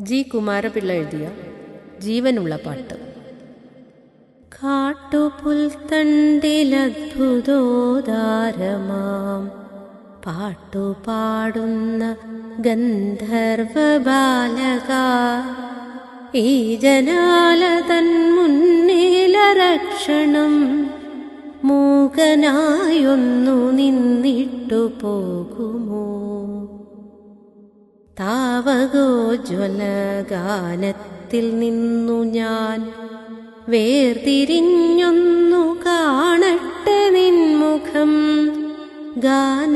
G Kumara Pillai എഴുതിയ ജീവനുള്ള പാട്ട്. കാട്ടുപുൽത്തണ്ടിലദ്ഭുതോദാരമാം. പാട്ടുപാടുന്ന ഗന്ധർവ ബാലക ഈ ജനാല തൻ മുന്നിലരക്ഷണം മൂകനായൊന്നു നിന്നിട്ടു പോകുമോ താവകോജ്വലഗാനത്തിൽ നിന്നു ഞാൻ വേർതിരിഞ്ഞൊന്നു കാണട്ടെ നിൻമുഖം ഗാനലോലനായെന്നെന്നു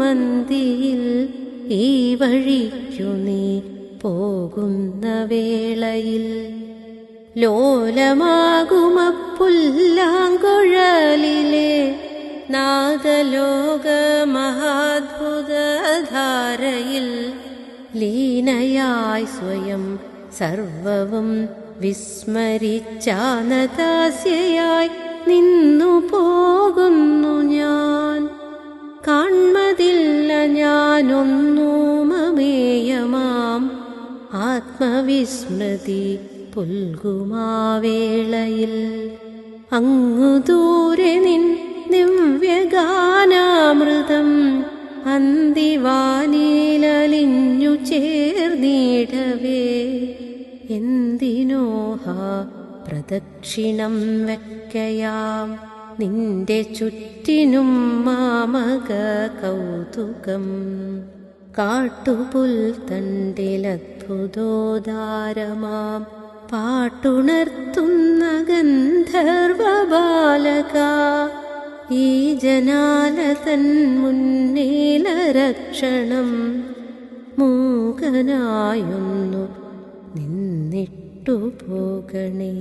മന്തിയിൽ ഈ വഴിക്കു നീ പോകുന്ന വേളയിൽ ലോലമാകുമപ്പുല്ലാങ്കുഴലിലെ നാഗലോക മഹാദ്ഭുതധാരയിൽ ലീനയായി സ്വയം സർവവും വിസ്മരിച്ചാനദാസ്യയായി നിന്നു പോകുന്നു ഞാൻ. കാൺമതില്ല ഞാനൊന്നുമേയമാം ആത്മവിസ്മൃതി പുൽകുമാവേളയിൽ അങ്ങു ദൂരെ നിൻ ദിവ്യഗാനാമൃതം അന്തിവാനിലലിഞ്ഞു ചേർന്നിടവേ. എന്തിനോഹ പ്രദക്ഷിണം വെക്കയാം. നിന്റെ ചുറ്റിനും മാമക കൗതുകം. കാട്ടുപുൽ തണ്ടിലദ്ഭുതോദാരമാം പാട്ടുണർത്തുന്ന ഗന്ധർവ ബാലക ഈ ജനാല തൻ മുന്നിലരക്ഷണം മൂകനായൊന്നു നിന്നിട്ടു പോകണേ.